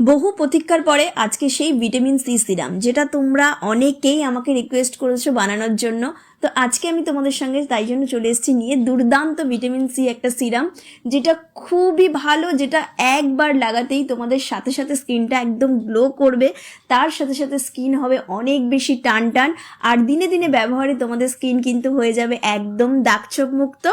বহু প্রতীক্ষার পরে আজকে সেই ভিটামিন সি সিরাম, যেটা তোমরা অনেকেই আমাকে রিকোয়েস্ট করেছ বানানোর জন্য। তো আজকে আমি তোমাদের সঙ্গে তাই জন্য চলে এসেছি নিয়ে দুর্দান্ত ভিটামিন সি একটা সিরাম, যেটা খুবই ভালো, যেটা একবার লাগাতেই তোমাদের সাথে সাথে স্কিনটা একদম গ্লো করবে। তার সাথে সাথে স্কিন হবে অনেক বেশি টান টান আর দিনে দিনে ব্যবহারে তোমাদের স্কিন কিন্তু হয়ে যাবে একদম দাগছোপ মুক্ত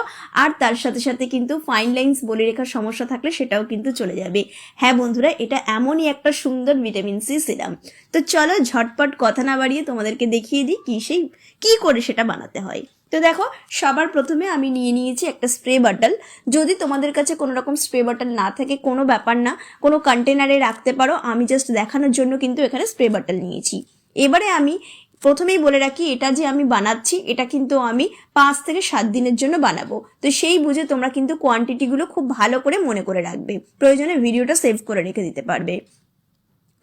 আর তার সাথে সাথে কিন্তু ফাইন লাইন্স বলে রেখার সমস্যা থাকলে সেটাও কিন্তু চলে যাবে। হ্যাঁ বন্ধুরা, এটা এমনই একটা সুন্দর ভিটামিন সি সিরাম। তো চলো ঝটপট কথা না বাড়িয়ে তোমাদেরকে দেখিয়ে দিই কি সেই, কি করে সেটা বানাতে হয়। তো দেখো, সবার প্রথমে আমি নিয়ে নিয়েছি একটা স্প্রে বটল যদি তোমাদের কাছে কোনো রকম স্প্রে বটল না থাকে, কোনো ব্যাপার না, কোনো কন্টেনারে রাখতে পারো, আমি জাস্ট দেখানোর জন্য কিন্তু এখানে স্প্রে বটল নিয়েছি। এবারে আমি প্রথমেই বলে রাখি, এটা যে আমি বানাচ্ছি, এটা কিন্তু আমি পাঁচ থেকে সাত দিনের জন্য বানাবো। তো সেই বুঝে তোমরা কিন্তু কোয়ান্টিটিগুলো খুব ভালো করে মনে করে রাখবে। প্রয়োজনে ভিডিওটা সেভ করে রেখে দিতে পারবে।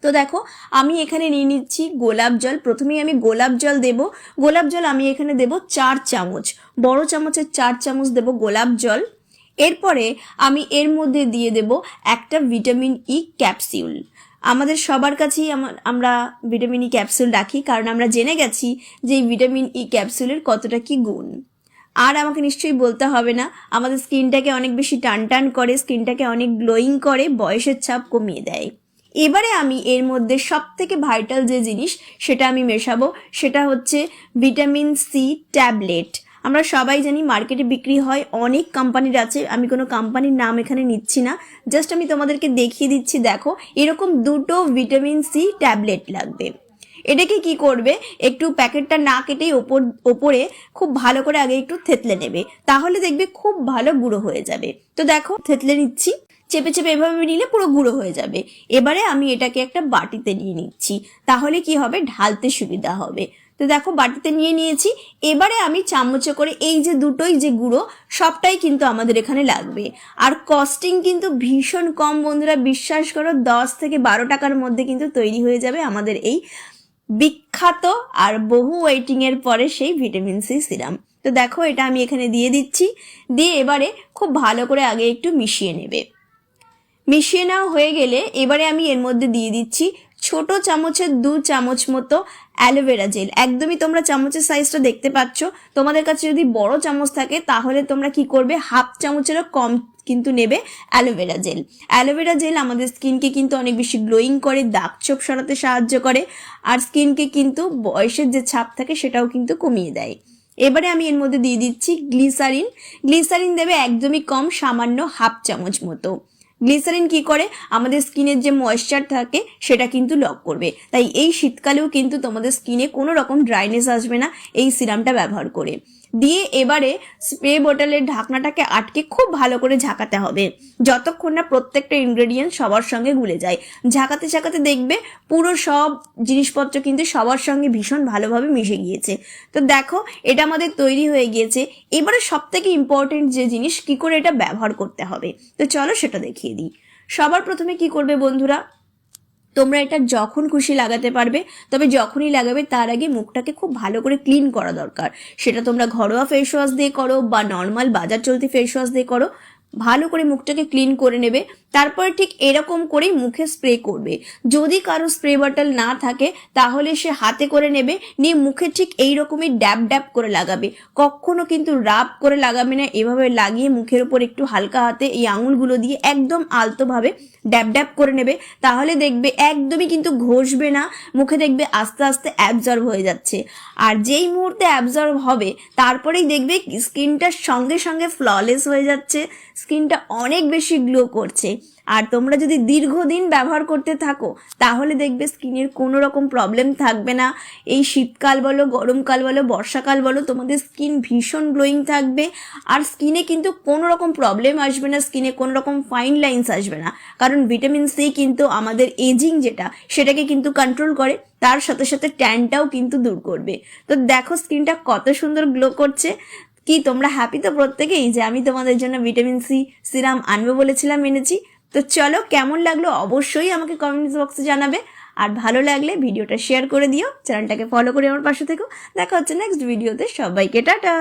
তো দেখো, আমি এখানে নিয়ে নিচ্ছি গোলাপ জল। প্রথমেই আমি গোলাপ জল দেব। গোলাপ জল আমি এখানে দেব চার চামচ। বড় চামচের চার চামচ দেব গোলাপ জল। এরপরে আমি এর মধ্যে দিয়ে দেব একটা ভিটামিন ই ক্যাপসিউল। আমাদের সবার কাছেই আমা- আমরা ভিটামিন ই ক্যাপসুল রাখি, কারণ আমরা জেনে গেছি যে এই ভিটামিন ই ক্যাপসুলের কতটা কি গুণ। আর আমাকে নিশ্চয়ই বলতে হবে না, আমাদের স্কিনটাকে অনেক বেশি টান টান করে, স্কিনটাকে অনেক গ্লোয়িং করে, বয়সের ছাপ কমিয়ে দেয়। এবারে আমি এর মধ্যে সব থেকে ভাইটাল যে জিনিস সেটা আমি মেশাবো, সেটা হচ্ছে ভিটামিন সি ট্যাবলেট আমরা সবাই জানি মার্কেটে বিক্রি হয়, অনেক কোম্পানির আছে, আমি কোনো কোম্পানির নাম এখানে নিচ্ছি না। জাস্ট আমি তোমাদেরকে দেখিয়ে দিচ্ছি, দেখো, এরকম দুটো ভিটামিন সি ট্যাবলেট লাগবে। এটাকে কি করবে? একটু প্যাকেটটা না কেটেই ওপর, ওপরে খুব ভালো করে আগে একটু থেতলে নেবে, তাহলে দেখবে খুব ভালো গুঁড়ো হয়ে যাবে। তো দেখো, থেতলে নিচ্ছি। চেপে চেপে এভাবে নিলে পুরো গুঁড়ো হয়ে যাবে। এবারে আমি এটাকে একটা বাটিতে নিয়ে নিচ্ছি। তাহলে কি হবে? ঢালতে সুবিধা হবে। তো দেখো, বাটিতে নিয়ে নিয়েছি। এবারে আমি চামচে করে এই যে দুটোই যে গুঁড়ো, সবটাই কিন্তু আমাদের এখানে লাগবে। আর কস্টিং কিন্তু ভীষণ কম, বন্ধুরা। বিশ্বাস করো, দশ থেকে বারো টাকার মধ্যে কিন্তু তৈরি হয়ে যাবে আমাদের এই বিখ্যাত আর বহু ওয়েটিং এর পরে সেই ভিটামিন সি সিরাম তো দেখো, এটা আমি এখানে দিয়ে দিচ্ছি। দিয়ে এবারে খুব ভালো করে আগে একটু মিশিয়ে নেবে। মিশিয়ে নেওয়া হয়ে গেলে এবারে আমি এর মধ্যে দিয়ে দিচ্ছি ছোট চামচের দু চামচ মতো অ্যালোভেরা জেল একদমই তোমরা চামচের সাইজটা দেখতে পাচ্ছ। তোমাদের কাছে যদি বড় চামচ থাকে, তাহলে তোমরা কি করবে? হাফ চামচেরও কম কিন্তু নেবে অ্যালোভেরা জেল অ্যালোভেরা জেল আমাদের স্কিনকে কিন্তু অনেক বেশি গ্লোয়িং করে, দাগ ছোপ সরাতে সাহায্য করে। আর স্কিনকে কিন্তু বয়সের যে ছাপ থাকে, সেটাও কিন্তু কমিয়ে দেয়। এবারে আমি এর মধ্যে দিয়ে দিচ্ছি গ্লিসারিন গ্লিসারিন দেবে একদমই কম, সামান্য হাফ চামচ মতো। গ্লিসারিন কি করে? আমাদের স্কিনের যে ময়েশ্চার থাকে, সেটা কিন্তু লক করবে। তাই এই শীতকালেও কিন্তু তোমাদের স্কিনে কোনো রকম ড্রাইনেস আসবে না, এই সিরামটা ব্যবহার করে। দিয়ে এবারে স্প্রে বোতলের ঢাকনাটাকে আটকে খুব ভালো করে ঝাঁকাতে হবে। যতক্ষণ না প্রত্যেকটা ইনগ্রেডিয়েন্ট সবার সঙ্গে গুলে যায়। ঝাঁকাতে ঝাঁকাতে দেখবে পুরো সব জিনিসপত্র কিন্তু সবার সঙ্গে ভীষণ ভালোভাবে মিশে গিয়েছে। তো দেখো, এটা আমাদের তৈরি হয়ে গিয়েছে। এবারে সব থেকে ইম্পর্টেন্ট যে জিনিস, কি করে এটা ব্যবহার করতে হবে? তো চলো সেটা দেখিয়ে দিই। সবার প্রথমে কি করবে বন্ধুরা? তোমরা এটা যখন খুশি লাগাতে পারবে, তবে যখনই লাগাবে তার আগে মুখটাকে খুব ভালো করে ক্লিন করা দরকার। সেটা তোমরা ঘরোয়া ফেস ওয়াশ দিয়ে করো বা নর্মাল বাজার চলতি ফেস ওয়াশ দিয়ে করো। ভালো করে মুখটাকে ক্লিন করে নেবে। তারপরে ঠিক এরকম করেই মুখে স্প্রে করবে। যদি কারও স্প্রে বটল না থাকে, তাহলে সে হাতে করে নেবে, নিয়ে মুখে ঠিক এই রকমই ড্যাব ড্যাব করে লাগাবে। কখনো কিন্তু রাব করে লাগাবে না, এভাবে লাগিয়ে মুখের উপর একটু হালকা হাতে এই আঙুলগুলো দিয়ে একদম আলতোভাবে ড্যাব ড্যাব করে নেবে। তাহলে দেখবে একদমই কিন্তু ঘষবে না, মুখে দেখবে আস্তে আস্তে অ্যাবজর্ব হয়ে যাচ্ছে। আর যেই মুহূর্তে অ্যাবজর্ব হবে, তারপরেই দেখবে স্কিনটার সঙ্গে সঙ্গে ফ্ললেস হয়ে যাচ্ছে স্কিনটা অনেক বেশি গ্লো করছে। আর তোমরা যদি দীর্ঘদিন ব্যবহার করতে থাকো, তাহলে দেখবে স্কিনের কোনো রকম প্রবলেম থাকবে না। এই শীতকাল বলো, গরমকাল বলো, বর্ষাকাল বলো, তোমাদের স্কিন ভীষণ গ্লোয়িং থাকবে। আর স্কিনে কিন্তু কোনো রকম প্রবলেম আসবে না, স্কিনে কোনো রকম ফাইন লাইন্স আসবে না। কারণ ভিটামিন সি কিন্তু আমাদের এজিং যেটা, সেটাকে কিন্তু কন্ট্রোল করে, তার সাথে সাথে ট্যানটাও কিন্তু দূর করবে। তো দেখো স্কিনটা কত সুন্দর গ্লো করছে। কি তোমরা হ্যাপি তো প্রত্যেকেই যে আমি তোমাদের জন্য ভিটামিন সি সিরাম আনব বলেছিলাম, এনেছি। তো চলো কেমন লাগল অবশ্যই আমাকে কমেন্টস বক্সে জানাবে। আর ভালো লাগলে ভিডিওটা শেয়ার করে দিও চ্যানেলটাকে ফলো করে আমার পাশে থেকো। দেখা হচ্ছে নেক্সট ভিডিওতে সবাইকে টাটা!